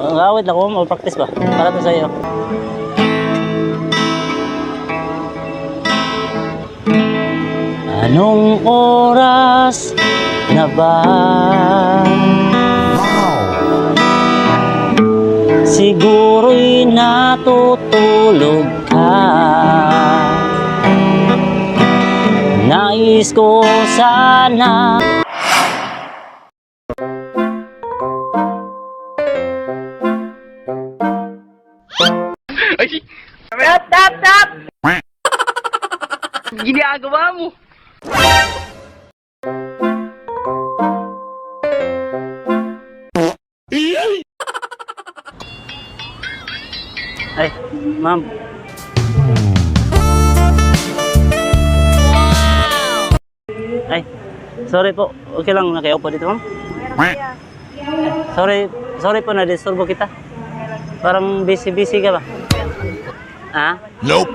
Ang awit lang ko, mag-practice ba? Para to sa'yo. Anong oras na ba? Siguro'y natutulog ka Nais ko sana ma'am. Ay, sorry po. Okay lang na kayo po dito, ma'am? Sorry, sorry po na disturbo kita. Parang busy-busy ka ba? Ha? Nope.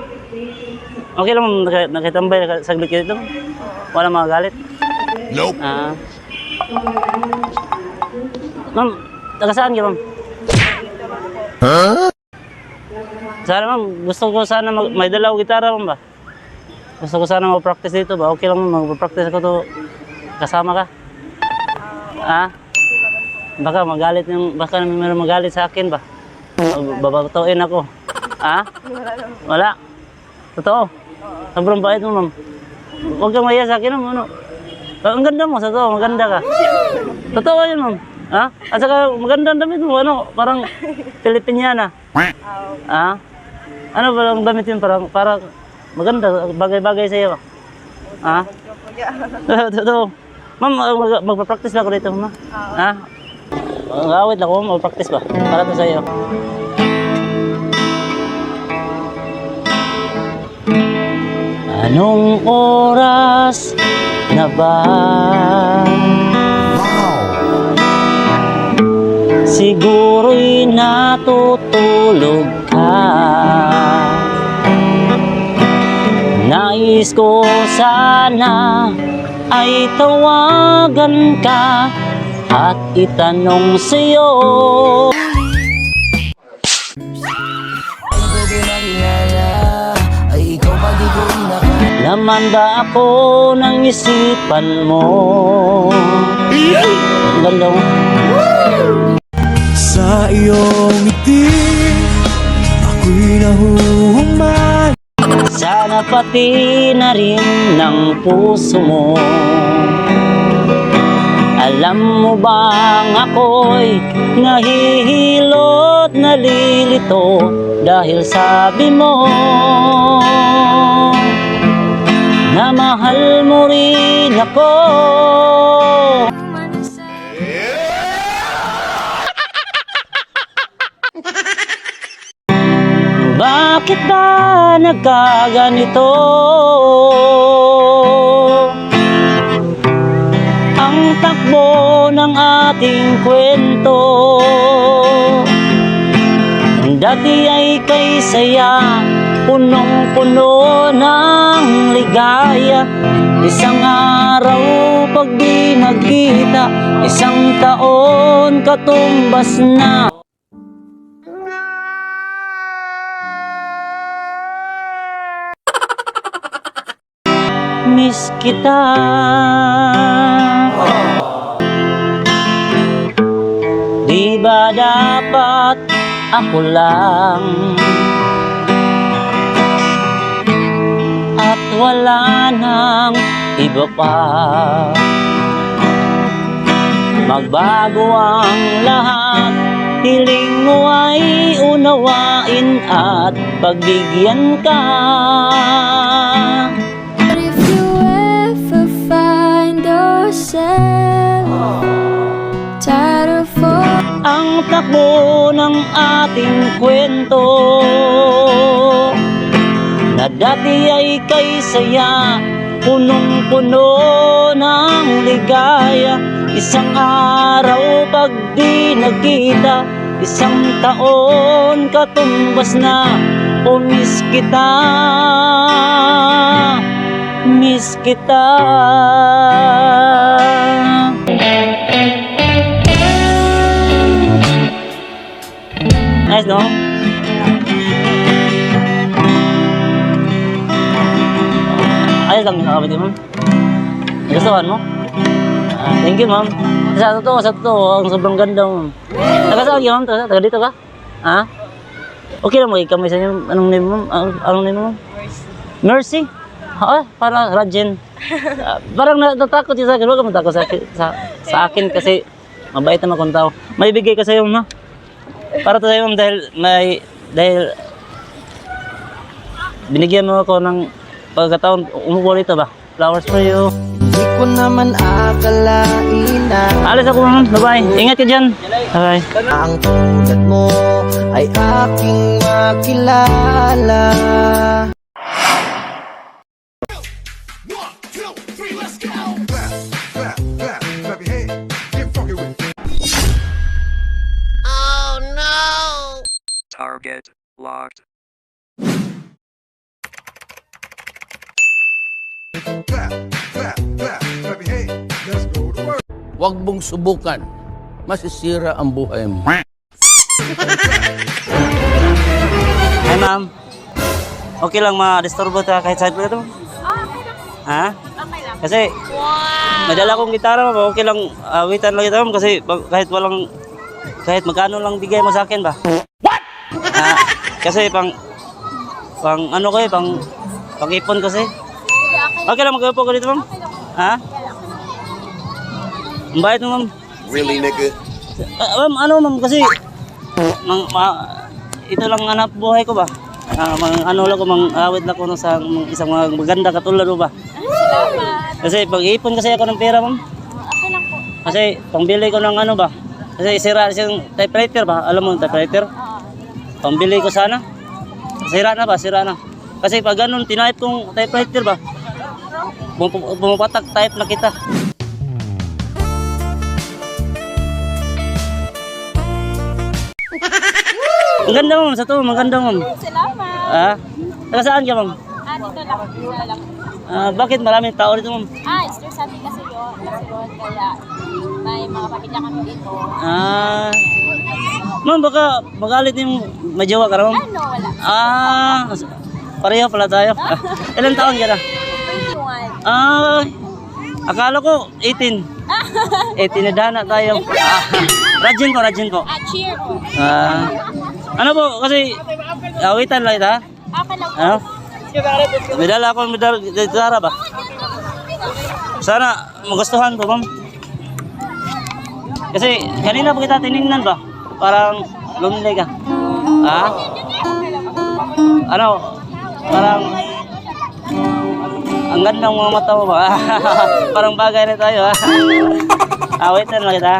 Okay lang, ma'am. Naka- Nakitambay naka- saglit ka dito. Wala mga galit. Nope. Ah. Ma'am, taga saan ka, ma'am? Huh? Sana ma'am, gusto ko sana mag, may dalaw gitara ma'am ba? Gusto ko sana mag-practice dito ba? Okay lang ma'am, mag-practice ako to kasama ka. Ah? Baka magalit yung, baka may meron magalit sa akin ba? Babatuin ako. Ah? Wala. Totoo. Sobrang bait mo ma'am. Huwag kang maya sa akin ma'am. Ano? Ang ganda mo, sa totoo, maganda ka. Totoo yun ma'am. Ha? At saka maganda ang damit mo, ano, parang Pilipiniana. Ah? Ano ba ang damit yun? Parang, parang maganda, bagay-bagay sa iyo. Ah? Totoo. Ma'am, mag- magpa-practice ba ako dito, ma'am? Ha? Ang awit lang ako, mag-practice ba? Para to sa iyo. Anong oras na ba? Siguro'y natutulog Nais ko sana ay tawagan ka At itanong sa'yo Laman ba ako ng isipan mo? Mo. Sa iyong ngiti Ako'y nahuhumay Sana pati na rin ng puso mo. Alam mo bang ako'y nahihilot, nalilito Dahil sabi mo na mahal mo rin ako Bakit ba nagkaganito? Ang takbo ng ating kwento. Dati ay kay saya Punong-puno ng ligaya. Isang araw pag di nagkita Isang taon katumbas na kita. Di ba dapat ako lang? At wala nang iba pa. Magbago ang lahat Hiling mo ay unawain at pagbigyan ka takbo ng ating kwento. Na dati ay kay saya punong-puno ng ligaya. Isang araw pag di nagkita isang taon katumbas na o miss kita. Miss kita no? Ayos lang yung nakabit mo. Nagustuhan mo? Ah, thank you, ma'am. Sa totoo, sa totoo, ang sobrang ganda mo. Taga saan ka, ma'am? Taga, dito ka? Ha? Okay lang magkikamay sa inyo. Anong name mo? Anong, anong name mo? Mercy. Ha? Para Rajen. Ah, parang natatakot yun sa akin. Huwag ka matakot sa, akin- sa, sa akin kasi mabait naman akong tao. May bigay ka sa iyo, ma. Para to sa iyo, ma'am, dahil may, dahil binigyan mo ako ng pagkataon, umupo dito ba? Flowers for you. Di ko naman akalain na Alis ako, ma'am. Bye-bye. Ingat ka dyan. Bye-bye. Ang tulad mo ay aking makilala Target locked. Huwag mong subukan. Masisira ang buhay mo. Hi, ma'am. Okay lang ma-disturbo ta kahit side plate mo? Ha? Kasi, madala kong gitara, ma'am. Okay lang, awitan lang ito, ma'am. Kasi kahit walang, kahit magkano lang bigay mo sa akin ba? What? kasi pang, pang ano ko eh, pang, pang ipon kasi. Okay lang, mag-upo ko dito, ma'am. Ha? Ang bayad mo, ma'am. Really, nigga? Ah, ma'am, ano ma'am kasi mang, ma, ito lang hanap buhay ko ba? Ah, mang, ano lang ko, mang awit lang ko no sa mang, isang mga maganda katulad mo ba? Kasi pag-ipon kasi ako ng pera ma'am. Kasi pangbili ko ng ano ba? Kasi sira siyang typewriter ba? Alam mo yung typewriter? Pambili ko sana. Sira na ba? Sira na. Kasi pag ganun, tinayip kong typewriter ba? Bum- Pumapatak type na kita. Ang ganda ma'am, sa to, maganda ma'am. Salamat. Ah, taga saan ka ma'am? Ah, dito lang. Dito lang. Ah, bakit maraming tao dito ma'am? Ah, Easter Sunday kasi yun. Kasi yun, kaya may mga pamilya kami dito. Ah, ma'am baka magalit yung may jowa ka na ma'am? Ano, wala. Ah, pareho pala tayo. Ah, ilan taon ka na? 21. Ah, akala ko 18. 18 na dana tayo. Ah, Rajin ko, Rajin ko. Ah, cheer po. Ah, ano po, kasi awitan lang ito ha? Aka lang po. Ano? May dala akong medal ba? Sana magustuhan ko, ma'am. Kasi kanina pa kita tinignan ba? Parang lonely ka. Ha? Ano? Parang ang ganda ng mga mata mo ba? Parang bagay na tayo ha. ah, wait na lang kita.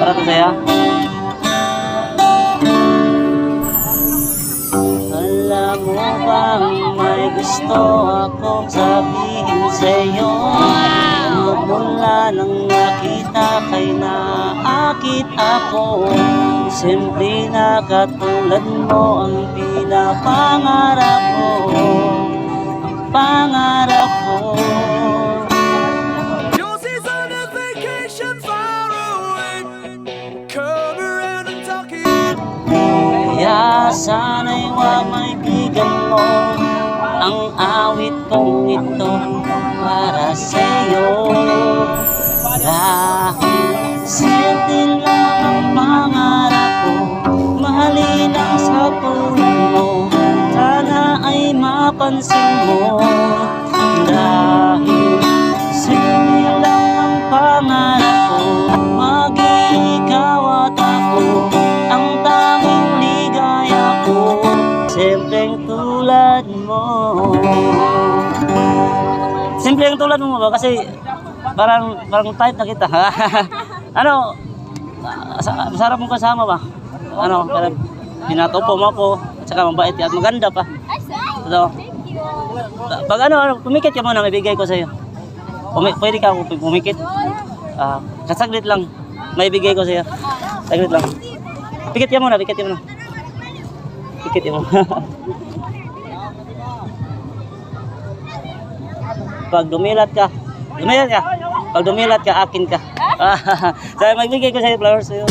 Para to saya. Alam mo bang may gusto akong sabihin sa'yo Mula nang nakita kay naakit ako. Simple na katulad mo ang pinapangarap ko Ang pangarap ko kong ito para sa'yo. Dahil simple lang ang pangarap ko Mahalin ang sa tulad mo. Sana ay mapansin tulad mo Simpleng tulad mo ba? Kasi parang parang type na kita. ano? sa- Masarap mong kasama ba? Ano? Parang pinatopo mo ako. At saka mabait at maganda pa. Thank you. Pag ano, ano, pumikit ka muna, may bigay ko sa'yo. Pumi pwede ka pum- pumikit. Ah, kasaglit lang. May bigay ko sa'yo. Saglit lang. Pikit ka muna, pikit ka muna. Pikit ka muna. pag dumilat ka, dumilat ka. Pag dumilat ka, akin ka. Sabi, magbigay ko sa'yo flowers sa'yo.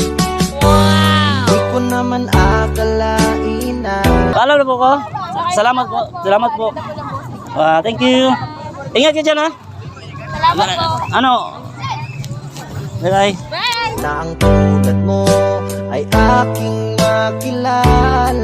Di ko naman akalain na Paalam na po ko. Salamat po. Salamat po. Ah, thank you. Ingat ka dyan ha. Salamat po. Ano? Bye-bye. Bye! na ang tulad mo ay aking makilala